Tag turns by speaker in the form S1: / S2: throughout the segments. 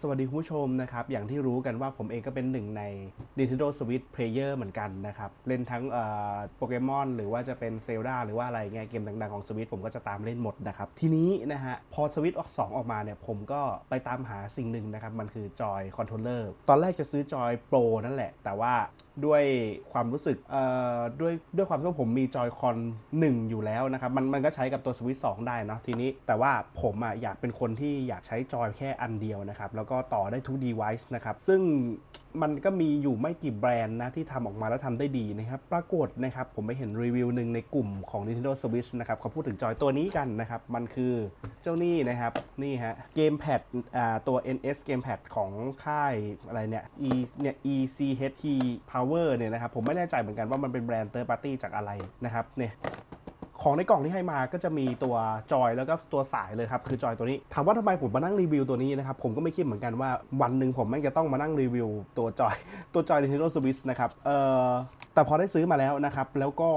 S1: สวัสดีคุณผู้ชมนะครับ อย่างที่รู้กันว่าผมเองก็เป็นหนึ่งใน Nintendo Switch Player เหมือนกันนะครับ เล่นทั้งโปเกมอนหรือว่าจะเป็นเซลดาหรือว่าอะไรเงี้ยเกมดังๆของ Switch ผมก็จะตามเล่นหมดนะครับ ทีนี้นะฮะ พอ Switch ออก2ออกมาเนี่ย ผมก็ไปตามหาสิ่งหนึ่งนะครับ มันคือจอยคอนโทรลเลอร์ตอนแรกจะซื้อจอยโปรนั่นแหละ แต่ว่าด้วยความรู้สึกเอ่อด้วยด้วยความที่ว่าผมมีจอยคอน1อยู่แล้วนะครับ มันมันก็ใช้กับตัว Switch 2ได้เนาะทีนี้แต่ว่าผมอะอยากเป็นคนที่อยากใช้จอยแค่อันเดียวนะครับแล้วก็ต่อได้ทุก device นะครับซึ่งมันก็มีอยู่ไม่กี่แบรนด์นะที่ทำออกมาแล้วทำได้ดีนะครับปรากฏนะครับผมไปเห็นรีวิวหนึ่งในกลุ่มของ Nintendo Switch นะครับเขาพูดถึงจอยตัวนี้กันนะครับมันคือเจ้านี่นะครับนี่ฮะเกมแพดตัว NS Gamepad ของค่ายอะไรเนี่ย E เนี่ย ECHT Power เนี่ยนะครับผมไม่แน่ใจเหมือนกันว่ามันเป็นแบรนด์ third party จากอะไรนะครับเนี่ย ของในกล่องที่ให้มาก็จะมีตัวจอยแล้วก็ตัวสายเลยครับคือจอยตัวนี้ถามว่าทำไมผมมานั่งรีวิวตัวนี้นะครับผมก็ไม่คิดเหมือนกันว่าวันหนึ่งผมแม่งจะต้องมานั่งรีวิวตัวจอยตัวจอย Nintendo Switch นะครับเอ่อแต่พอได้ซื้อมาแล้วนะครับ แล้วก็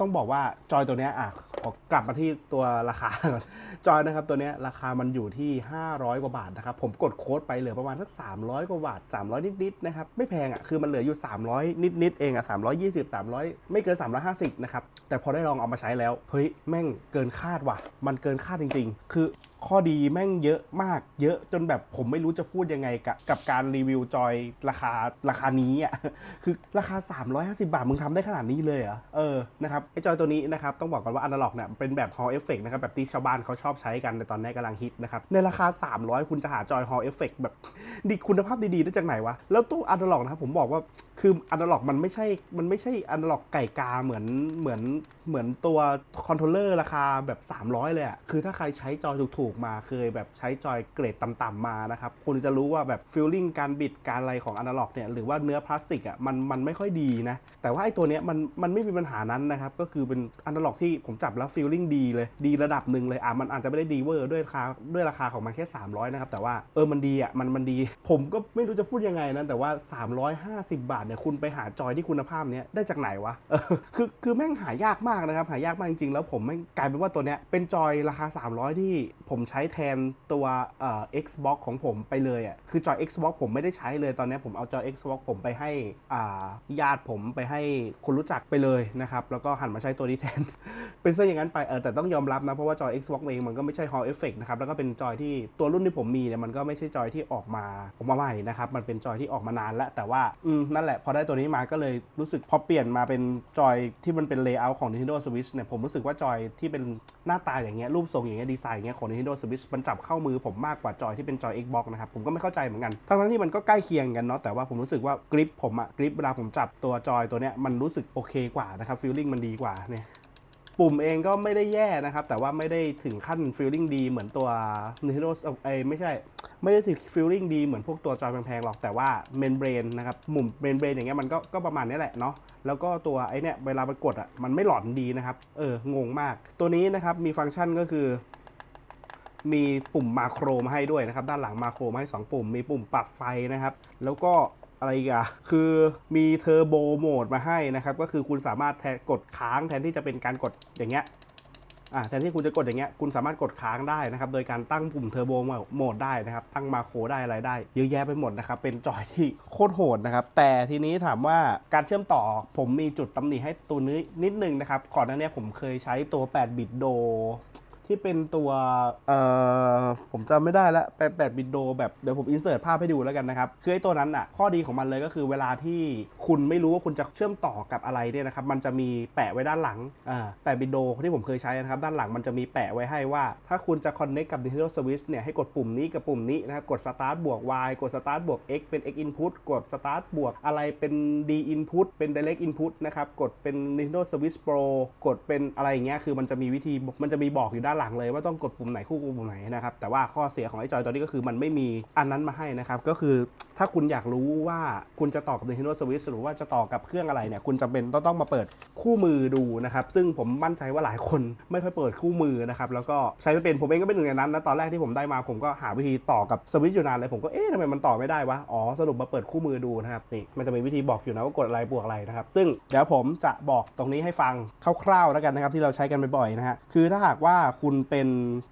S1: ต้องบอกว่าจอยตัวเนี้ยอะขอกลับมาที่ตัวราคาก่อนจอยนะครับตัวเนี้ยราคามันอยู่ที่ 500 กว่าบาทนะครับ ผมกดโค้ดไปเหลือประมาณสัก 300 กว่าบาท 300 นิดๆนะครับ ไม่แพงอะคือมันเหลืออยู่ 300 นิดๆเองอะ320 300 ไม่เกิน 350 นะครับ แต่พอได้ลองเอามาใช้แล้ว เฮ้ย แม่งเกินคาดว่ะ มันเกินคาดจริง ๆ คือข้อดีแม่งเยอะมาก เยอะจนแบบผมไม่รู้จะพูดยังไงกับกับการรีวิวจอยราคาราคานี้อะคือราคา 350 บาท มึงทำได้ขนาดนี้เลยเหรอเออนะครับไอจอยตัวนี้นะครับต้องบอกก่อนว่าอนาล็อกเนี่ยเป็นแบบ Hall Effect นะครับแบบที่ชาวบ้านเขาชอบใช้กันในตอนนี้กำลังฮิตนะครับในราคา 300 คุณจะหาจอย Hall Effect แบบดีคุณภาพดีๆได้จากไหนวะ แล้วตัวอนาล็อกนะครับผมบอกว่าคืออนาล็อกมันไม่ใช่มันไม่ใช่อนาล็อกไก่กาเหมือนเหมือนเหมือนตัวคอนโทรลเลอร์ราคาแบบ 300 เลยอะคือถ้าใครใช้จอยถูกๆมาเคยแบบใช้จอยเกรดต่ำๆมานะครับคุณจะรู้ว่าแบบฟิลลิ่งการบิดการอะไรของอนาล็อกเนี่ยหรือว่าเนื้อพลาสติกอะมันมันไม่ค่อยดีนะแต่ว่าไอ้ตัวเนี้ยมันมันไม่มีปัญหานั้นนะครับก็คือเป็นอนาล็อกที่ผมจับแล้วฟิลลิ่งดีเลยดีระดับหนึ่งเลยอะมันอาจจะไม่ได้ดีเวอร์ด้วยราคาด้วยราคาของมันแค่ 300นะครับแต่ว่าเออมันดีอะมันมันดี ผมก็ไม่รู้จะพูดยังไงนะแต่ว่า 350 บาทเนี่ยคุณไปหาจอยที่คุณภาพเนี้ยได้จากไหนวะเออคือคือแม่งหายากมากนะครับหายากมากจริงๆแล้วผมแม่งกลายเป็นว่าตัวเนี้ยเป็นจอยราคา 300 ที่ผมมใช้แทนตัวเอ่อ Xbox ของผมไปเลยอะคือจอย Xbox ผมไม่ได้ใช้เลยตอนนี้ผมเอาจอย Xbox ผมไปให้อ่าญาติผมไปให้คนรู้จักไปเลยนะครับ แล้วก็หันมาใช้ตัวนี้แทน เป็นซะอย่างนั้นไปเออแต่ต้องยอมรับนะ เพราะว่าจอย Xbox เองมันก็ไม่ใช่ Hall Effect นะครับ แล้วก็เป็นจอยที่ตัวรุ่นที่ผมมีเนี่ยมันก็ไม่ใช่จอยที่ออกมาออกมาใหม่นะครับ มันเป็นจอยที่ออกมานานแล้วแต่ว่าอืมนั่นแหละพอได้ตัวนี้มาก็เลยรู้สึกพอเปลี่ยนมาเป็นจอยที่มันเป็นเลเยอร์ของ Nintendo Switch เนี่ยผมรู้สึกว่าจอยที่เป็นหน้าตาอย่างเงี้ยรูปทรงอย่างเงี้ยดีไซน์อย่างเงี้ยของ Nintendo Switch มันจับเข้ามือผมมากกว่าจอยที่เป็นจอย Xbox นะครับผมก็ไม่เข้าใจเหมือนกัน ทั้งๆที่มันก็ใกล้เคียงกันเนาะแต่ว่าผมรู้สึกว่ากริปผมอะกริปเวลาผมจับตัวจอยตัวเนี้ยมันรู้สึกโอเคกว่านะครับฟีลลิ่งมันดีกว่าเนี่ยปุ่มเองก็ไม่ได้แย่นะครับ แต่ว่าไม่ได้ถึงขั้นฟีลลิ่งดีเหมือนตัว Nintendo เอไม่ใช่ ไม่ได้ถึงฟีลลิ่งดีเหมือนพวกตัวจอยแพงๆหรอกแต่ว่าเมนเบรนนะครับมุมเมนเบรนอย่างเงี้ยมันก็ก็ประมาณนี้แหละเนาะแล้วก็ตัวไอ้เนี่ยเวลามันกดอะมันไม่หลอนดีนะครับ เอองงมาก ตัวนี้นะครับมีฟังก์ชันก็คือ มีปุ่มมาโครมาให้ด้วยนะครับ ด้านหลังมาโครมาให้ 2 ปุ่ม มีปุ่มปรับไฟนะครับ แล้วก็อะไรกอะคือมีเทอร์โบโหมดมาให้นะครับ ก็คือคุณสามารถแทนกดค้างแทนที่จะเป็นการกดอย่างเงี้ยอ่าแทนที่คุณจะกดอย่างเงี้ยคุณสามารถกดค้างได้นะครับ โดยการตั้งปุ่มเทอร์โบโหมดได้นะครับ ตั้งมาโครได้อะไรได้ เยอะแยะไปหมดนะครับ เป็นจอยที่โคตรโหดนะครับ แต่ทีนี้ถามว่าการเชื่อมต่อผมมีจุดตำหนิให้ตัวนี้นิดนึงนะครับ ก่อนหน้านี้ผมเคยใช้ตัว 8 บิตโด ที่เป็นตัวเอ่อผมจำไม่ได้ละแปดแปดบิตโดแบบเดี๋ยวผมอินเสิร์ตภาพให้ดูแล้วกันนะครับคือไอ้ตัวนั้นอะข้อดีของมันเลยก็คือเวลาที่คุณไม่รู้ว่าคุณจะเชื่อมต่อกับอะไรเนี่ยนะครับมันจะมีแปะไว้ด้านหลังอ่าแปดบิตโดที่ผมเคยใช้นะครับด้านหลังมันจะมีแปะไว้ให้ว่า ถ้าคุณจะ connect กับ Nintendo Switch เนี่ยให้กดปุ่มนี้กับปุ่มนี้นะครับกด start บวก y กด start บวก x เป็น x input กด start บวกอะไรเป็น d input เป็น direct input นะครับกดเป็น Nintendo Switch Pro กดเป็นอะไรอย่างเงี้ยคือมันจะมีวิธีมันจะมีบอกอยู่ด้านหลังเลยว่าต้องกดปุ่มไหนคู่กับปุ่มไหนนะครับแต่ว่าข้อเสียของไอ้จอยตัวนี้ก็คือมันไม่มีอันนั้นมาให้นะครับก็คือ ถ้าคุณอยากรู้ว่าคุณจะต่อกับ Nintendo Switch หรือว่าจะต่อกับเครื่องอะไรเนี่ย คุณจำเป็นต้องต้องมาเปิดคู่มือดูนะครับ ซึ่งผมมั่นใจว่าหลายคนไม่ค่อยเปิดคู่มือนะครับ แล้วก็ใช้ไม่เป็น ผมเองก็เป็นหนึ่งในนั้นนะ ตอนแรกที่ผมได้มา ผมก็หาวิธีต่อกับสวิตช์อยู่นานเลย ผมก็เอ๊ะทำไมมันต่อไม่ได้วะ อ๋อ สรุปมาเปิดคู่มือดูนะครับ นี่ มันจะมีวิธีบอกอยู่นะว่ากดอะไรบวกอะไรนะครับ ซึ่งเดี๋ยวผมจะบอกตรงนี้ให้ฟังคร่าวๆแล้วกันนะครับที่เราใช้กันบ่อยๆนะฮะ คือถ้าหากว่าคุณเป็น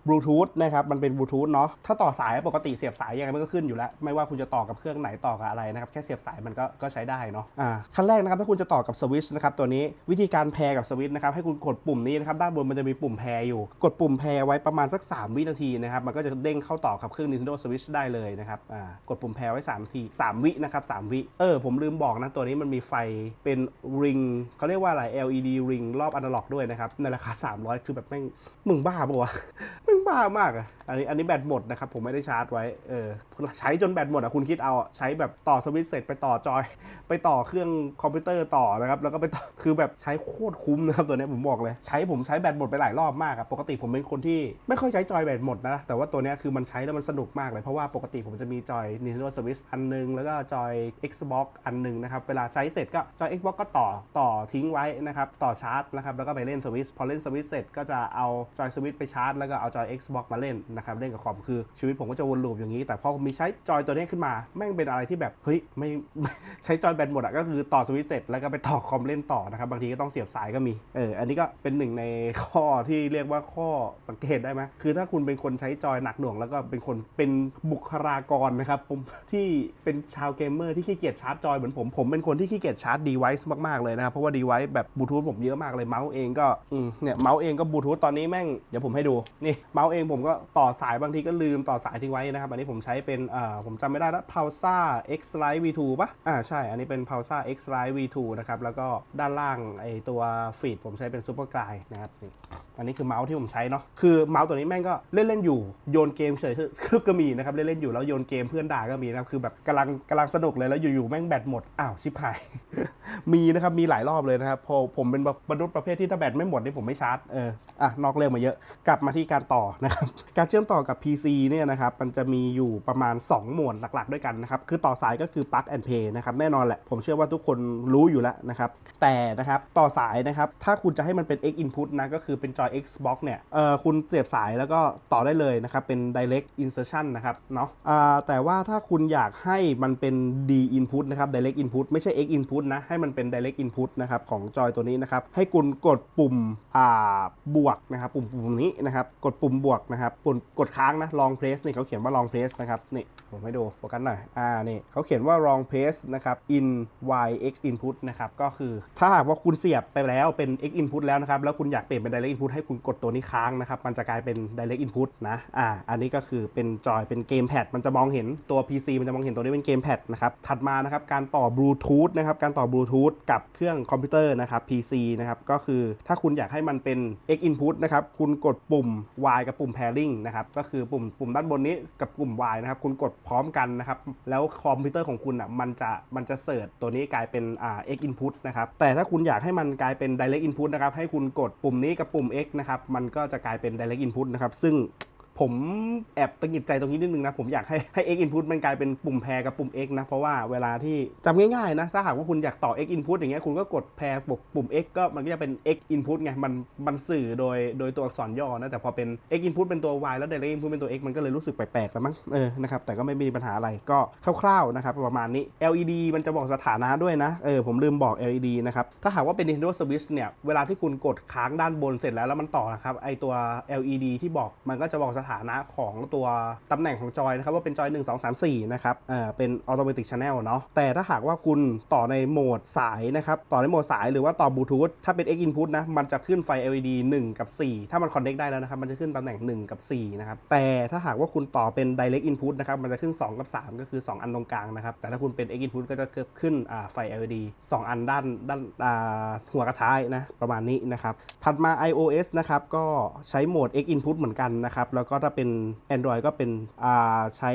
S1: บลูทูธนะครับ มันเป็นบลูทูธเนาะ ถ้าต่อสายปกติเสียบสายยังไงมันก็ขึ้นอยู่แล้ว ไม่ว่าคุณจะต่อกับเครื่องไหนต่อกับอะไรนะครับแค่เสียบสายมันก็ก็ใช้ได้เนาะอ่าขั้นแรกนะครับถ้าคุณจะต่อกับสวิตช์นะครับตัวนี้วิธีการแพรกับสวิตช์นะครับให้คุณกดปุ่มนี้นะครับด้านบนมันจะมีปุ่มแพรอยู่ กดปุ่มแพรไว้ประมาณสัก 3 วินาทีนะครับมันก็จะเด้งเข้าต่อกับเครื่อง Nintendo Switch ได้เลยนะครับอ่ากดปุ่มแพรไว้3นาที3วินะครับ3วิเออผมลืมบอกนะตัวนี้มันมีไฟเป็นริงเขาเรียกว่าอะไร LED ริงรอบอนาล็อกด้วยนะครับในราคา 300 คือแบบแม่งมึงบ้าปะวะมึง บ้ามากอะอันนี้อันนี้แบตหมดนะครับ ผมไม่ได้ชาร์จไว้เออใช้จนแบตหมดอะคุณคิดเอาใช้แบบต่อสวิตช์เสร็จไปต่อจอย ไปต่อเครื่องคอมพิวเตอร์ต่อนะครับ แล้วก็ไปต่อคือแบบใช้โคตรคุ้มนะครับตัวนี้ผมบอกเลย ใช้ผมใช้แบตหมดไปหลายรอบมากครับปกติผมเป็นคนที่ไม่ค่อยใช้จอยแบตหมดนะ แต่ว่าตัวนี้คือมันใช้แล้วมันสนุกมากเลย เพราะว่าปกติผมจะมีจอย Nintendo Switch อันนึง แล้วก็จอย Xbox อันนึงนะครับเวลาใช้เสร็จก็จอย Xbox ก็ต่อต่อทิ้งไว้นะครับต่อชาร์จนะครับแล้วก็ไปเล่นสวิตช์พอเล่นสวิตช์เสร็จก็จะเอาจอยสวิตช์ไปชาร์จแล้วก็เอาจอย Xbox มาเล่นนะครับเล่นกับคอมคือชีวิตผมก็จะวนลูปอย่างนี้ แต่พอมีใช้จอยตัวนี้ขึ้นมา แม่งเป็นอะไรที่แบบเฮ้ยไม่ใช้จอยแบตหมดอะก็คือต่อสวิตช์เสร็จแล้วก็ไปต่อคอมเล่นต่อนะครับบางทีก็ต้องเสียบสายก็มีเอออันนี้ก็เป็นหนึ่งในข้อที่เรียกว่าข้อสังเกตได้ไหมคือถ้าคุณเป็นคนใช้จอยหนักหน่วง แล้วก็เป็นคนเป็นบุคลากรนะครับผมที่เป็นชาวเกมเมอร์ที่ขี้เกียจชาร์จจอยเหมือนผมผมเป็นคนที่ขี้เกียจชาร์จดีไวซ์มากๆเลยนะครับเพราะว่าดีไวซ์แบบบลูทูธผมเยอะมากเลยเมาส์เองก็เนี่ยเมาส์เองก็บลูทูธตอนนี้แม่งเดี๋ยวผมให้ดูนี่เมาส์เองผมก็ต่อสายบางทีก็ลืมต่อสายทิ้งไว้นะครับ อันนี้ผมใช้เป็นอ่าผมจำไม่ได้แล้ว p a u s a X Lite V2 ปะอ่าใช่ อันนี้เป็น p a u s a X Lite V2 นะครับ แล้วก็ด้านล่างไอตัวฟีดผมใช้เป็น Super g l i d e นะครับ อันนี้คือเมาส์ที่ผมใช้เนาะคือเมาส์ตัวนี้แม่งก็เล่นเล่นอยู่โยนเกมเฉยๆก็มีนะครับเล่นเล่นอยู่แล้วโยนเกมเพื่อนด่าก็มีนะครับคือแบบกำลังกำลังสนุกเลยแล้วอยู่ๆแม่งแบตหมดอ้าวชิบหาย มีนะครับมีหลายรอบเลยนะครับพอผมเป็นแบบมนุประเภทที่ถ้าแบตไม่หมดนี่ผมไม่ชาร์จเอออะนอกเรื่องมาเยอะกลับมาที่การต่อนะครับการเชื่อมต่อกับ PC เนี่ยนะครับมันจะมีอยู่ประมาณ 2 โหมดหลักๆ ด้วยกันนะครับคือต่อสายก็คือ plug and play นะครับแน่นอนแหละผมเชื่อว่าทุกคนรู้อยู่แล้วนะครับแต่นะครับต่อสายนะครับถ้าคุณจะให้มันเป็น X input นะก็คือเป็นจอย Xbox เนี่ยเออคุณเสียบสายแล้วก็ต่อได้เลยนะครับ เป็น direct insertion นะครับเนาะแต่ว่าถ้าคุณอยากให้มันเป็น D input นะครับ direct input ไม่ใช่ X input นะ ให้มันเป็น direct input นะครับของจอยตัวนี้นะครับ ให้คุณกดปุ่มอ่าบวกนะครับ ปุ่มปุ่มนี้นะครับ กดปุ่มบวกนะครับ ปุ่มกดค้างนะ long press นี่เขาเขียนว่า long press นะครับ นี่ผมให้ดูโฟกัสหน่อย อ่า นี่เขาเขียนว่า long press นะครับ in y x input นะครับ ก็คือถ้าหากว่าคุณเสียบไปแล้วเป็น x input แล้วนะครับ แล้วคุณอยากเปลี่ยนเป็น direct input ให้คุณกดตัวนี้ค้างนะครับ มันจะกลายเป็น direct input นะอ่าอันนี้ก็คือเป็นจอยเป็นเกมแพดมันจะมองเห็นตัว PC มันจะมองเห็นตัวนี้เป็นเกมแพดนะครับถัดมานะครับการต่อบลูทูธนะครับการต่อบลูทูธกับเครื่องคอมพิวเตอร์นะครับ PC นะครับก็คือถ้าคุณอยากให้มันเป็น X input นะครับคุณกดปุ่ม Y กับปุ่ม pairing นะครับก็คือปุ่มปุ่มด้านบนนี้กับปุ่ม Y นะครับคุณกดพร้อมกันนะครับแล้วคอมพิวเตอร์ของคุณอะมันจะมันจะเสิร์ชตัวนี้กลายเป็นอ่า X input นะครับแต่ถ้าคุณอยากให้มันกลายเป็น direct input นะครับให้คุณกดปุ่มนี้กับปุ่ม X นะครับ มันก็จะกลายเป็น direct input นะครับ ซึ่ง ผมแอบตะกิดใจตรงนี้นิดนึงนะ ผมอยากให้ให้ X input มันกลายเป็นปุ่มแพรกับปุ่ม X นะ เพราะว่าเวลาที่จำง่ายๆนะ ถ้าหากว่าคุณอยากต่อ X input อย่างเงี้ยคุณก็กดแพรปุ่มปุ่ม X ก็มันก็จะเป็น X input ไงมันมันสื่อโดยโดยตัวอักษรย่อนะแต่พอเป็น X input เป็นตัว Y แล้ว direct input เป็นตัว X มันก็เลยรู้สึกแปลกๆแล้วมั้งเออนะครับแต่ก็ไม่มีปัญหาอะไรก็คร่าวๆนะครับประมาณนี้ LED มันจะบอกสถานะด้วยนะเออผมลืมบอก LED นะครับถ้าหากว่าเป็น Nintendo Switch เนี่ยเวลาที่คุณกดค้างด้านบนเสร็จแล้วแล้วมันต่อนะครับไอตัว LED ที่บอกมันก็จะบอกสถานะของตัวตำแหน่งของจอยนะครับว่าเป็นจอย 1 2 3 4 นะครับเอ่อเป็น Automatic Channel เนาะแต่ถ้าหากว่าคุณต่อในโหมดสายนะครับต่อในโหมดสายหรือว่าต่อบลูทูธถ้าเป็น X input นะมันจะขึ้นไฟ LED 1 กับ 4 ถ้ามัน connect ได้แล้วนะครับมันจะขึ้นตำแหน่ง 1 กับ 4 นะครับแต่ถ้าหากว่าคุณต่อเป็น direct input นะครับมันจะขึ้น 2 กับ 3 ก็คือ 2 อันตรงกลางนะครับแต่ถ้าคุณเป็น X input ก็จะขึ้นอ่าไฟ LED 2 อันด้านด้านอ่าหัวกระท้ายนะประมาณนี้นะครับถัดมา iOS นะครับก็ใช้โหมด X input เหมือนกันนะครับแล้วก็ก็ถ้าเป็น Android ก็เป็นใช้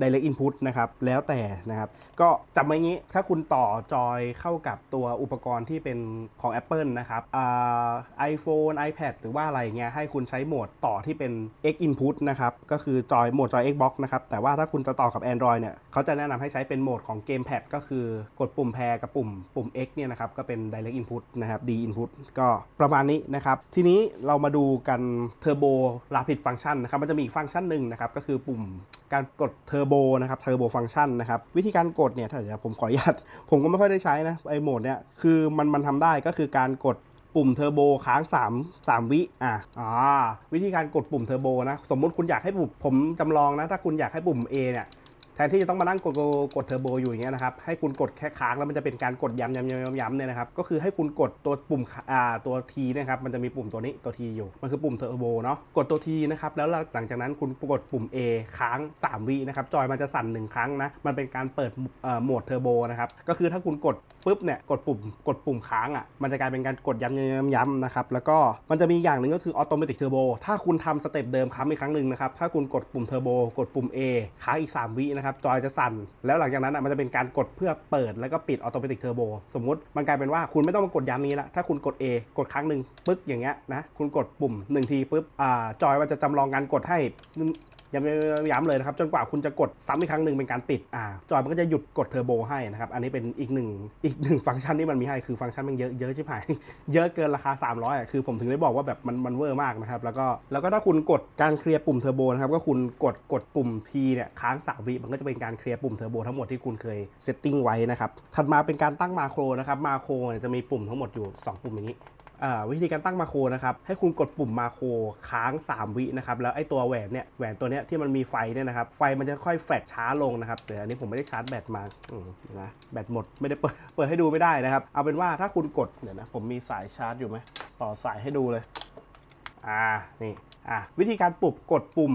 S1: Direct Input นะครับ แล้วแต่นะครับ ก็จำไว้งี้ ถ้าคุณต่อจอยเข้ากับตัวอุปกรณ์ที่เป็นของ Apple นะครับไอ่า iPhone iPad หรือว่าอะไรเงี้ย ให้คุณใช้โหมดต่อที่เป็น X Input นะครับ ก็คือจอยโหมดจอย Xbox นะครับ แต่ว่าถ้าคุณจะต่อกับ Android เนี่ย เขาจะแนะนำให้ใช้เป็นโหมดของ Gamepad ก็คือกดปุ่มแพรกับปุ่มปุ่ม X เนี่ยนะครับ ก็เป็น Direct Input นะครับ D Input ก็ประมาณนี้นะครับ ทีนี้เรามาดูกัน Turbo Rapid Function นะครับมันจะมีอีกฟังก์ชันหนึ่งนะครับก็คือปุ่มการกดเทอร์โบนะครับเทอร์โบฟังก์ชันะครับวิธีการกดเนี่ยถ้าเดี๋ยวผมขออนุญาตผมก็ไม่ค่อยได้ใช้นะไอโหมดเนี่ยคือมันมันทำได้ก็คือการกดปุ่มเทอร์โบค้าง 3 3 วิอะอ่าวิธีการกดปุ่มเทอร์โบนะสมมุติคุณอยากให้ปุ่มผมจำลองนะถ้าคุณอยากให้ปุ่ม A เนี่ย แทนที่จะต้องมานั่งกดกดเทอร์โบอยู่อย่างเงี้ยนะครับ ให้คุณกดแค่ค้างแล้วมันจะเป็นการกดย้ำย้ำย้ำย้ำย้ำเนี่ยนะครับ ก็คือให้คุณกดตัวปุ่มอ่าตัวทีนะครับ มันจะมีปุ่มตัวนี้ตัวทีอยู่ มันคือปุ่มเทอร์โบเนาะ กดตัวทีนะครับ แล้วหลังจากนั้นคุณกดปุ่ม A ค้าง 3วินะครับ จอยมันจะสั่น1ครั้งนะ มันเป็นการเปิดอ่อโหมดเทอร์โบนะครับ ก็คือถ้าคุณกด ปุ๊บเนี่ยกดปุ่มกดปุ่มค้างอะมันจะกลายเป็นการกดย้ำย้ำย้ำนะครับแล้วก็มันจะมีอย่างหนึ่งก็คือออโตเมติกเทอร์โบถ้าคุณทำสเต็ปเดิมค้ำอีกครั้งหนึ่งนะครับถ้าคุณกดปุ่มเทอร์โบกดปุ่ม A ค้างอีก 3 วินะครับจอยจะสั่น แล้วหลังจากนั้นอะมันจะเป็นการกดเพื่อเปิดแล้วก็ปิดออโตเมติกเทอร์โบสมมติมันกลายเป็นว่าคุณไม่ต้องมากดย้ำนี้ละถ้าคุณกด A กดครั้งหนึ่งปึ๊กอย่างเงี้ยนะคุณกดปุ่ม1ทีปุ๊บอ่าจอยมันจะจำลองการกดให้ ย้ำเลยนะครับจนกว่าคุณจะกดซ้ำอีกครั้งหนึ่งเป็นการปิดอ่าจอยมันก็จะหยุดกดเทอร์โบให้นะครับอันนี้เป็นอีกหนึ่งอีกหนึ่งฟังก์ชันที่มันมีให้คือฟังก์ชันมันเยอะเยอะชิบหายเยอะเกินราคา 300อะคือผมถึงได้บอกว่าแบบมันมันเวอร์มากนะครับแล้วก็แล้วก็ถ้าคุณกดการเคลียร์ปุ่มเทอร์โบนะครับก็คุณกดกดปุ่ม P เนี่ยค้าง3วิมันก็จะเป็นการเคลียร์ปุ่มเทอร์โบทั้งหมดที่คุณเคยเซตติ้งไว้นะครับถัดมาเป็นการตั้งมาโครนะครับมาโครเนี่ยจะมีปุ่มทั้งหมดอยู่ 2 ปุ่มอย่างนี้ วิธีการตั้งมาโครนะครับ ให้คุณกดปุ่มมาโครค้าง 3 วินะครับ แล้วไอ้ตัวแหวนเนี่ย แหวนตัวเนี้ยที่มันมีไฟเนี่ยนะครับ ไฟมันจะค่อยแฟลชช้าลงนะครับแต่อันนี้ผมไม่ได้ชาร์จแบตมาอืมนะ แบตหมด ไม่ได้เปิด เปิดให้ดูไม่ได้นะครับ เอาเป็นว่าถ้าคุณกด เดี๋ยวนะ ผมมีสายชาร์จอยู่ไหม ต่อสายให้ดูเลย อ่า นี่ อะวิธีการปลุกกดปุ่ม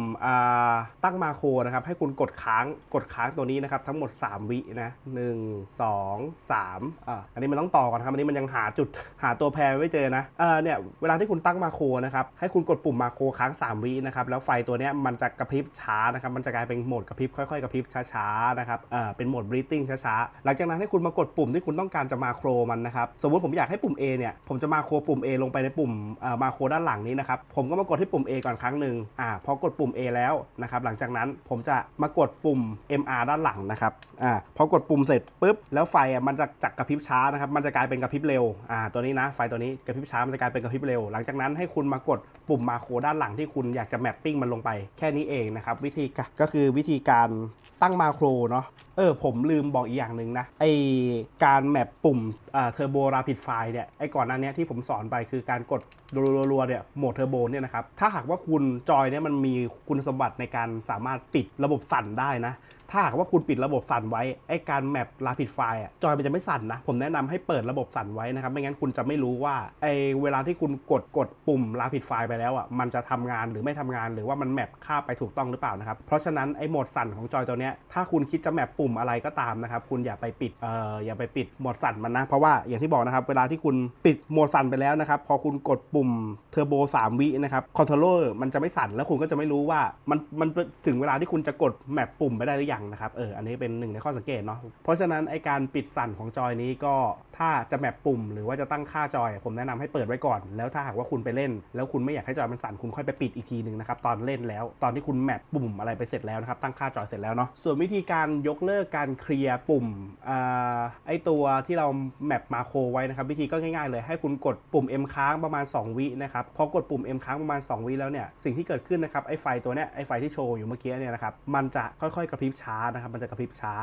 S1: ตั้งมาโครนะครับ ให้คุณกดค้างกดค้างตัวนี้นะครับทั้งหมด 3 วินะ1 2 3อ่ามอันนี้มันต้องต่อก่อนครับ อันนี้มันยังหาจุดหาตัวแพรไม่เจอนะเออเนี่ยเวลาที่คุณตั้งมาโครนะครับให้คุณกดปุ่มมาโครค้าง 3 วินะครับแล้วไฟตัวเนี้ยมันจะกระพริบช้านะครับมันจะกลายเป็นโหมดกระพริบค่อยๆกระพริบช้าๆนะครับเออเป็นโหมด breathing ช้าๆหลังจากนั้นให้คุณมากดปุ่มที่คุณต้องการจะมาโครมันนะครับสมมติผมอยากให้ปุ่ม A เนี่ยผมจะมาโครปุ่ม A ลงไปในปุ่มเอ่อมาโครด้านหลังนี้นะครับผมก็มากดที่ปุ่ม A ก่อนครั้งหนึ่งอ่าพอกดปุ่ม A แล้วนะครับหลังจากนั้นผมจะมากดปุ่ม MR ด้านหลังนะครับอ่าพอกดปุ่มเสร็จปุ๊บแล้วไฟอะมันจะจากกระพริบช้านะครับมันจะกลายเป็นกระพริบเร็วอ่าตัวนี้นะไฟตัวนี้กระพริบช้ามันจะกลายเป็นกระพริบเร็ว หลังจากนั้นให้คุณมากดปุ่มมาโครด้านหลังที่คุณอยากจะแมปปิ้งมันลงไปแค่นี้เองนะครับวิธีการก็คือวิธีการตั้งมาโครเนาะ ออผมลืมบอกอีกอย่างหนึ่งนะไอการแมปปุ่มเทอร์โบราพิดไฟเนี่ยไอก่อนหน้านี้ที่ผมสอนไปคือการกดรัวๆเนี่ยโหมดเทอร์โบเนี่ยนะครับถ้าหากว่าคุณจอยเนี่ยมันมีคุณสมบัติในการสามารถปิดระบบสั่นได้นะ ถ้าหากว่าคุณปิดระบบสั่นไว้ไอการแมปลาพิดไฟอะจอยมันจะไม่สั่นนะ ผมแนะนำให้เปิดระบบสั่นไว้นะครับไม่งั้นคุณจะไม่รู้ว่าไอเวลาที่คุณกดกดปุ่มลาพิดไฟล์ไปแล้วอะมันจะทำงานหรือไม่ทำงาน หรือว่ามันแมปค่าไปถูกต้องหรือเปล่านะครับเพราะฉะนั้นไอโหมดสั่นของจอยตัวเนี้ยถ้าคุณคิดจะแมปปุ่มอะไรก็ตามนะครับคุณอย่าไปปิดเอ่ออย่าไปปิดโหมดสั่นมันนะเพราะว่าอย่างที่บอกนะครับเวลาที่คุณปิดโหมดสั่นไปแล้วนะครับพอคุณกดปุ่มเทอร์โบ3วินะครับคอนโทรลเลอร์มันจะไม่สั่นแล้วคุณก็จะไม่รู้ว่ามันมันถึงเวลาที่คุณจะกดแมปปุ่มไปได้หรือยังนะครับเอออันนี้เป็นหนึ่งในข้อสังเกตเนาะเพราะฉะนั้นไอการปิดสั่นของจอยนี้ก็ถ้าจะแมปปุ่ม หรือว่าจะตั้งค่าจอย ผมแนะนำให้เปิดไว้ก่อน แล้วถ้าหากว่าคุณไปเล่น แล้วคุณไม่อยากให้จอยมันสั่นคุณค่อยไปปิดอีกทีหนึ่งนะครับตอนเล่นแล้ว ตอนที่คุณแมปปุ่มอะไรไปเสร็จแล้วนะครับตั้งค่าจอยเสร็จแล้วเนาะส่วนวิธีการยกเลิกการเคลียร์ปุ่มอไอตัวที่เราแมปมาโคไว้นะครับวิธีก็ง่ายๆเลยให้คุณกดปุ่ม M ค้างประมาณ 2 วินะครับพอกดปุ่ม M ค้างประมาณ 2 วิแล้วเนี่ยสิ่งที่เกิดขึ้นนะครับไอไฟตัวเนี้ยไอไฟที่โชว์อยู่เมื่อกี้เนี่ยนะครับมันจะค่อยๆกระพริบช้านะครับมันจะกระพริบช้า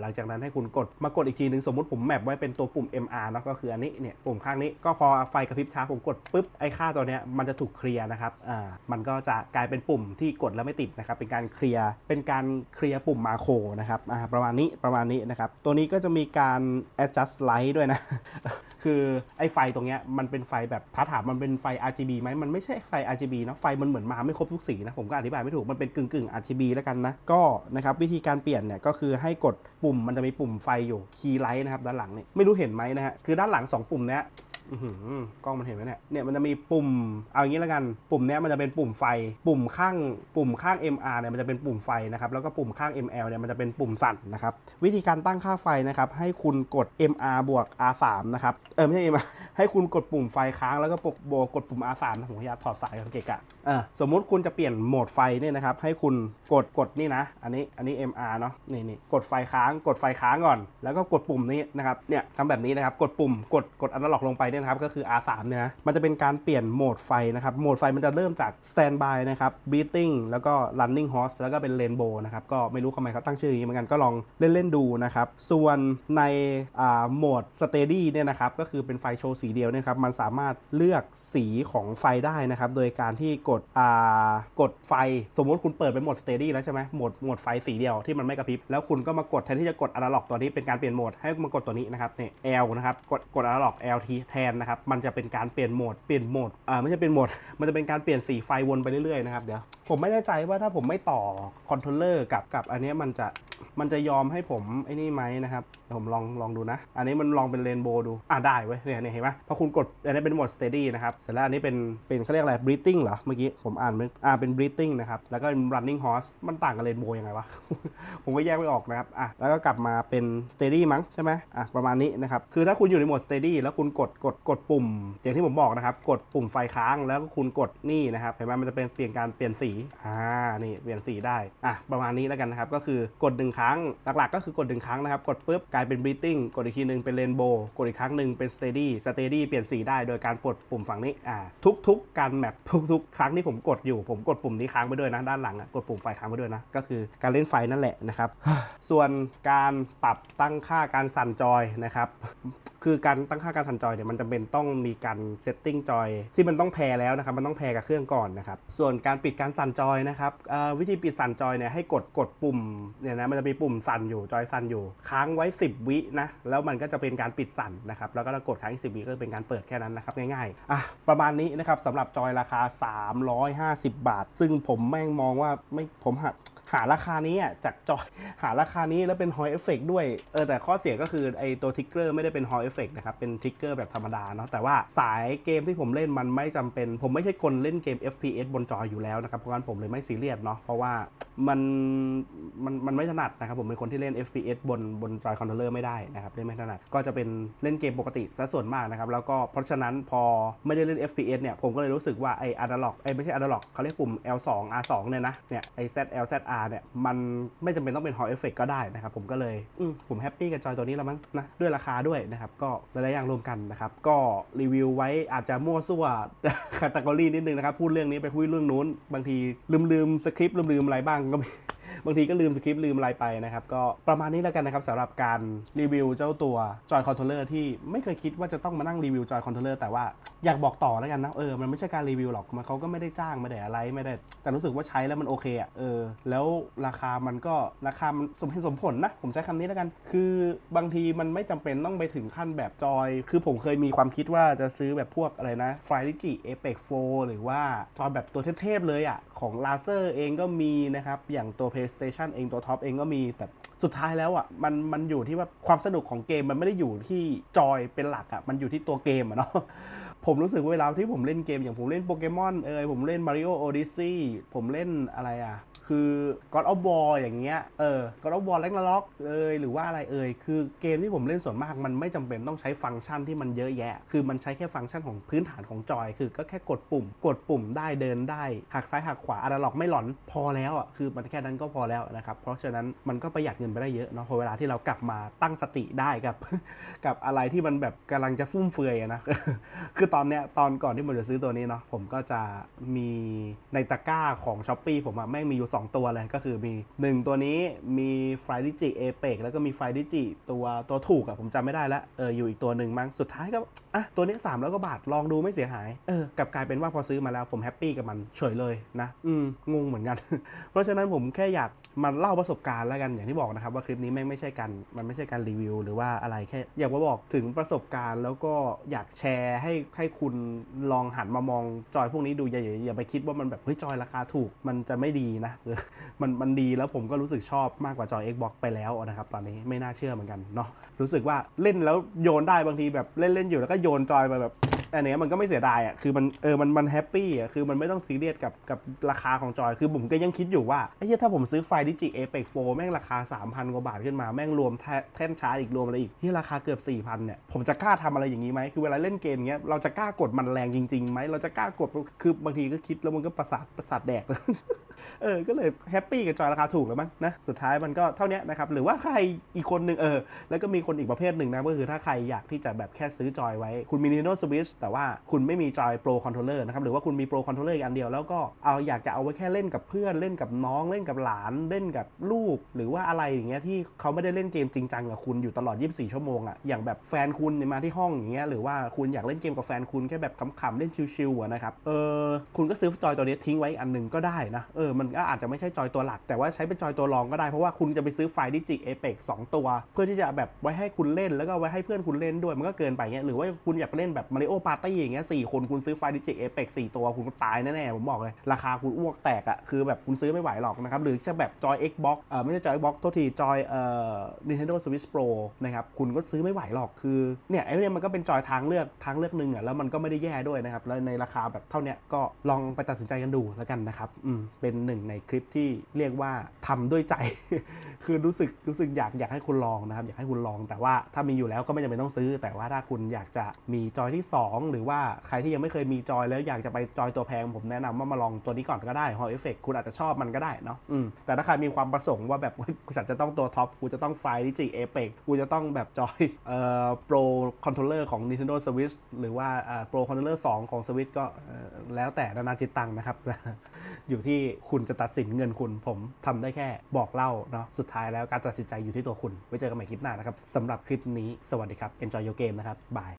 S1: หลังจากนั้นให้คุณกดมากดอีกทีหนึ่งสมมติผมแมปไว้เป็นตัวปุ่ม MR เนาะก็คืออันนี้เนี่ยปุ่มข้างนี้ก็พอไฟกระพริบช้าผมกดปุ๊บไอ้ค่าตัวเนี้ยมันจะถูกเคลียร์นะครับมันก็จะกลายเป็นปุ่มที่กดแล้วไม่ติดนะครับเป็นการเคลียร์เป็นการเคลียร์ปุ่มมาโครนะครับประมาณนี้ประมาณนี้นะครับตัวนี้ก็จะมีการ adjust light ด้วยนะคือไอ้ไฟตรงเนี้ยมันเป็นไฟแบบถ้าถามมันเป็นไฟ RGB ไหมมันไม่ใช่ไฟ RGB เนะไฟมันเหมือนมาไม่ครบทุกสีนะผมก็อธิบายไม่ถูกมันเป็นกึ่งกึ่ง RGB แล้วกันนะก็นะครับวิธีการการเปลี่ยนเนี่ยก็คือให้กดปุ่มมันจะมีปุ่มไฟอยู่คีย์ไลท์นะครับด้านหลังนี่ไม่รู้เห็นไหมนะฮะคือด้านหลัง 2 ปุ่มเนี้ย กล้องมันเห็นไหมเนี่ย เนี่ยมันจะมีปุ่ม เอาอย่างนี้แล้วกัน ปุ่มเนี้ยมันจะเป็นปุ่มไฟ ปุ่มข้าง ปุ่มข้าง MR เนี่ยมันจะเป็นปุ่มไฟนะครับ แล้วก็ปุ่มข้าง ML เนี่ยมันจะเป็นปุ่มสั่นนะครับ วิธีการตั้งค่าไฟนะครับ ให้คุณกด MR บวก R3 นะครับ เออไม่ใช่ MR ให้คุณกดปุ่มไฟค้างแล้วก็ปกบวกกดปุ่ม R3 นะผมพยายามถอดสายของเกะกะเออสมมุติคุณจะเปลี่ยนโหมดไฟเนี่ยนะครับ ให้คุณกด กดนี่นะ อันนี้ อันนี้ MR เนาะ นี่นี่กดไฟค้าง กดไฟค้างก่อน แล้วก็กดปุ่มนี้นะครับ เนี่ยทำแบบนี้นะครับ กดปุ่ม กด กดอนาล็อกลงไปเนี่ยนะครับก็คือ R3 เนี่ยนะมันจะเป็นการเปลี่ยนโหมดไฟนะครับโหมดไฟมันจะเริ่มจาก standby นะครับ beating แล้วก็ running horse แล้วก็เป็น rainbow นะครับก็ไม่รู้ทำไมเขาตั้งชื่ออย่างนี้เหมือนกันก็ลองเล่นๆดูนะครับส่วนในอ่าโหมด steady เนี่ยนะครับก็คือเป็นไฟโชว์สีเดียวเนี่ยครับมันสามารถเลือกสีของไฟได้นะครับโดยการที่กดอ่ากดไฟสมมติคุณเปิดเป็นโหมด steady แล้วใช่ไหมโหมดโหมดไฟสีเดียวที่มันไม่กระพริบแล้วคุณก็มากดแทนที่จะกด analog ตัวนี้เป็นการเปลี่ยนโหมดให้มากดตัวนี้นะครับเนี่ย L นะครับกดกด analog L T แทนนะครับ มันจะเป็นการเปลี่ยนโหมด เปลี่ยนโหมด อ่าไม่ใช่เป็นโหมด มันจะเป็นการเปลี่ยนสีไฟวนไปเรื่อยๆนะครับ เดี๋ยว ผมไม่แน่ใจว่าถ้าผมไม่ต่อคอนโทรลเลอร์กับกับอันนี้มันจะมันจะยอมให้ผมไอ้นี่ไหมนะครับเดี๋ยวผมลองลองดูนะ อันนี้มันลองเป็นเรนโบว์ดูอ่าได้เว้ยเนี่ยเนี่ยเห็นไหมพอคุณกดอันนี้เป็นโหมด steady นะครับเสร็จแล้วอันนี้เป็นเป็นเขาเรียกอะไร breathing เหรอเมื่อกี้ผมอ่านเป็นอ่าเป็น breathing นะครับแล้วก็ running horse มันต่างกับเรนโบว์ยังไงวะ ผมก็แยกไม่ออกนะครับอะแล้วก็กลับมาเป็น steady มั้งใช่ไหมอะประมาณนี้นะครับคือถ้าคุณอยู่ในโหมด steady แล้วคุณกดกดกดปุ่ม อย่างที่ผมบอกนะครับกดปุ่มไฟค้างแล้วก็คุณกดนี่นะครับเห็นไหมมันจะเป็นเปลี่ยนการเปลี่ยนสีอ่านี่เปลี่ยนสีได้อะประมาณนี้แล้วกันนะครับก็คือกดหนึ่งครั้งหลักๆ ก็คือกดหนึ่งครั้งนะครับกดปุ๊บกลายเป็น breathing กดอีกทีหนึ่งเป็น rainbow กดอีกครั้งหนึ่งเป็น steady steady เปลี่ยนสีได้โดยการกดปุ่มฝั่งนี้อ่าทุกๆ การแมปทุกๆ ครั้งที่ผมกดอยู่ผมกดปุ่มนี้ค้างไปด้วยนะด้านหลังอะกดปุ่มไฟค้างไปด้วยนะก็คือการเล่นไฟนั่นแหละนะครับส่วนการปรับตั้งค่าการสั่นจอยนะครับคือการตั้งค่าการสั่นจอยเนี่ยมันจำเป็นต้องมีการเซตติ้งจอยที่มันต้องแพรแล้วนะครับมันต้องแพรกับเครื่องก่อนนะครับส่วนการปิดการสั่นั่นจอยนะครับวิธีปิดสั่นจอยเนี่ยให้กดกดปุ่มเนี่ยนะมันจะมีปุ่มสั่นอยู่จอยสั่นอยู่ ค้างไว้ 10 วินะแล้วมันก็จะเป็นการปิดสั่นนะครับแล้วก็ถ้ากดค้างอีกสิวิก็เป็นการเปิดแค่นั้นนะครับง่ายๆอะประมาณนี้นะครับสำหรับจอยราคา 350 บาท ซึ่งผมแม่งมองว่าไม่ผมหัก หาราคานี้อะจากจอยหาราคานี้แล้วเป็นฮอยเอฟเฟกด้วยเออแต่ข้อเสียก็คือไอตัวทริกเกอร์ไม่ได้เป็นฮอยเอฟเฟกนะครับ เป็นทริกเกอร์แบบธรรมดาเนาะแต่ว่าสายเกมที่ผมเล่นมันไม่จำเป็น ผมไม่ใช่คนเล่นเกม FPS บนจออยู่แล้วนะครับ เพราะงั้นผมเลยไม่ซีเรียสเนาะเพราะว่ามันมันมันไม่ถนัดนะครับ ผมเป็นคนที่เล่น FPS บนบนจอยคอนโทรลเลอร์ไม่ได้นะครับเล่นไม่ถนัดก็จะเป็นเล่นเกมปกติซะส่วนมากนะครับแล้วก็เพราะฉะนั้นพอไม่ได้เล่น FPS เนี่ยผมก็เลยรู้สึกว่าไออะดาล็อกไอไม่ใช่อะดาล็อกเขาเรียกปุ่ม L2 R2 เนี่ยนะเนี่ยไอ ZL ZR เนี่ยมันไม่จำเป็นต้องเป็น Hall Effect ก็ได้นะครับผมก็เลยอืมผมแฮปปี้กับจอยตัวนี้แล้วมั้งนะด้วยราคาด้วยนะครับก็หลายๆอย่างรวมกันนะครับก็รีวิวไว้อาจจะมั่วซั่วคาตากรีนิดนึงนะครับพูดเรื่องนี้ไปพูดเรื่องนู้น บางทีลืมลืมสคริปต์ลืมลืมอะไรบ้างก็มี บางทีก็ลืมสคริปต์ลืมอะไรไปนะครับก็ประมาณนี้แล้วกันนะครับสำหรับการรีวิวเจ้าตัวจอยคอนโทรลเลอร์ที่ไม่เคยคิดว่าจะต้องมานั่งรีวิวจอยคอนโทรลเลอร์แต่ว่าอยากบอกต่อแล้วกันนะเออมันไม่ใช่การรีวิวหรอกมันเขาก็ไม่ได้จ้างไม่ได้อะไรไม่ได้แต่รู้สึกว่าใช้แล้วมันโอเคอะเออแล้วราคามันก็ราคามันสมเหตุสมผลนะผมใช้คำนี้แล้วกัน คือบางทีมันไม่จำเป็นต้องไปถึงขั้นแบบจอย คือผมเคยมีความคิดว่าจะซื้อแบบพวกอะไรนะไฟลิจิเอเปกโฟหรือว่าจอยแบบตัวเทพๆเลยอะของลาเซอร์เองก็มีนะครับอย่างตัว PlayStation เองตัวท็อปเองก็มีแต่สุดท้ายแล้วอะมันมันอยู่ที่ว่าความสนุกของเกมมันไม่ได้อยู่ที่จอยเป็นหลักอะมันอยู่ที่ตัวเกมอะเนาะผมรู้สึกเวลาที่ผมเล่นเกมอย่างผมเล่นโปเกมอนเอยผมเล่น Mario Odyssey ผมเล่นอะไรอะ คือ God of War อย่างเงี้ยเออ God of War Ragnarok เอยหรือว่าอะไรเอยคือเกมที่ผมเล่นส่วนมากมันไม่จำเป็นต้องใช้ฟังก์ชันที่มันเยอะแยะ คือมันใช้แค่ฟังก์ชันของพื้นฐานของจอย คือก็แค่กดปุ่ม กดปุ่มได้เดินได้หักซ้ายหักขวาอะดาล็อกไม่หลอนพอแล้วอะคือมันแค่นั้นก็พอแล้วนะครับเพราะฉะนั้นมันก็ประหยัดเงินไปได้เยอะเนาะพอเวลาที่เรากลับมาตั้งสติได้กับ กับอะไรที่มันแบบกำลังจะฟุ่มเฟือยนะคือตอนเนี้ยตอนก่อนที่ผมจะซื้อตัวนี้เนาะผมก็จะมีในตะกร้าของ s h อ p e e ผมอะแม่งมีอยู่2 ตัวเลยก็คือมี 1 ตัวนี้มีไฟดิจิเอเปกแล้วก็มีไฟดิจิตัวตัวถูกอะผมจำไม่ได้ละเอออยู่อีกตัวหนึ่งมั้งสุดท้ายก็อะตัวนี้3แล้วก็บาทลองดูไม่เสียหายเออกลับกลายเป็นว่าพอซื้อมาแล้วผมแฮปปี้กับมันเฉยเลยนะอืมงงเหมือนกัน เพราะฉะนั้นผมแค่อยากมาเล่าประสบการณ์แล้วกันอย่างที่บอกนะครับว่าคลิปนี้แม่งไม่ใช่การมันไม่ใช่การรีวิว หรือว่าอะไรแค่อยากมาบอกถึงประสบการณ์ แล้วก็อยากแชร์ให้ให้คุณลองหันมามองจอยพวกนี้ดูอย่าอย่าอย่าไปคิดว่ามันแบบเฮ้ยจอยราคาถูกมันจะไม่ดีนะมันมันดีแล้วผมก็รู้สึกชอบมากกว่าจอย Xbox ไปแล้วนะครับตอนนี้ไม่น่าเชื่อเหมือนกันเนาะรู้สึกว่าเล่นแล้วโยนได้บางทีแบบเล่นเล่นอยู่แล้วก็โยนจอยไปแบบอันเนี้ยมันก็ไม่เสียดายอะคือมันเออมันมันแฮปปี้อะคือมันไม่ต้องซีเรียสกับกับราคาของจอย คือผมก็ยังคิดอยู่ว่าไอ้เหี้ยถ้าผมซื้อไฟดิจิเอเปกโฟแม่งราคา 3,000 กว่าบาทขึ้นมาแม่งรวมแท่นชาร์จอีกรวมอะไรอีกที่ราคาเกือบ 4,000เนี่ยผมจะกล้าทำอะไรอย่างนี้ไหมคือเวลาเล่นเกมเงี้ยเราจะกล้ากดมันแรงจริงๆไหมเราจะกล้ากดคือบางทีก็คิดแล้วมันก็ประสาทประสาทแดกเออ ก็เลยแฮปปี้กับจอยราคาถูกแล้วมั้งนะ สุดท้ายมันก็เท่านี้นะครับ หรือว่าใครอีกคนหนึ่งเออ แล้วก็มีคนอีกประเภทหนึ่งนะ ก็คือถ้าใครอยากที่จะแบบแค่ซื้อจอยไว้ คุณมี Nintendo Switch แต่ว่าคุณไม่มีจอย Pro Controller นะครับ หรือว่าคุณมี Pro Controller อันเดียว แล้วก็เอาอยากจะเอาไว้แค่เล่นกับเพื่อน เล่นกับน้อง เล่นกับหลาน เล่นกับลูก หรือว่าอะไรอย่างเงี้ยที่เขาไม่ได้เล่นเกมจริงจังกับคุณอยู่ตลอด 24 ชั่วโมงอะอย่างแบบแฟนคุณมาที่ห้องอย่างเงี้ย หรือว่าคุณอยากเล่นเกมกับแฟนคุณแค่แบบขำๆเล่นชิวๆนะครับ เออคุณก็ซื้อจอยตัวนี้ทิ้งไว้อันหนึ่งก็ได้นะเออมันก็อาจจะไม่ใช่จอยตัวหลัก แต่ว่าใช้เป็นจอยตัวรองก็ได้ เพราะว่าคุณจะไปซื้อไฟดิจิเอเปกสองตัว เพื่อที่จะแบบไว้ให้คุณเล่นแล้วก็ไว้ให้เพื่อนคุณเล่นด้วยมันก็เกินไปเงี้ยหรือว่าคุณอยากเล่นแบบมาริโอปาร์ตี้อย่างเงี้ยสี่คนคุณซื้อไฟดิจิเอเปกสี่ตัวคุณตายแน่ๆผมบอกเลยราคาคุณอ้วกแตกอะคือแบบคุณซื้อไม่ไหวหรอกนะครับหรือจะแบบจอย Xbox เออไม่ใช่จอย Xbox โทษทีจอยเอ่อ Nintendo Switch Pro นะครับคุณก็ซื้อไม่ไหวหรอกคือเนี่ยไอ้เนี่ยมันก็เป็นจอยทางเลือกทางเลือกหนึ่งอะแล้วมันก็ไม่ได้แย่ด้วยนะครับแล้วในราคาแบบเท่าเนี้ยก็ลองไปตัดสินใจกันดูแล้วกันนะครับอืมเป็นหนึ่งในคลิปที่เรียกว่าทำด้วยใจ คือรู้สึกรู้สึกอยากอยากให้คุณลองนะครับ อยากให้คุณลอง แต่ว่าถ้ามีอยู่แล้วก็ไม่จำเป็นต้องซื้อ แต่ว่าถ้าคุณอยากจะมีจอยที่ 2 หรือว่าใครที่ยังไม่เคยมีจอยแล้วอยากจะไปจอยตัวแพง ผมแนะนำว่ามาลองตัวนี้ก่อนก็ได้ Hall Effect คุณอาจจะชอบมันก็ได้เนาะอืมแต่ถ้าใครมีความประสงค์ว่าแบบฉันจะต้องตัวท็อปกูจะต้องไฟดิจิเอเปกกูจะต้องแบบจอยเอ่อ Pro Controller ของ Nintendo Switch หรือว่าอ่า Pro Controller 2ของ Switch ก็แล้วแต่นานาจิตตังนะครับ อยู่ที่คุณจะตัดสินเงินคุณ ผมทำได้แค่บอกเล่าเนาะสุดท้ายแล้วการตัดสินใจอยู่ที่ตัวคุณ ไว้เจอกันใหม่คลิปหน้านะครับสำหรับคลิปนี้สวัสดีครับ Enjoy your game นะครับบาย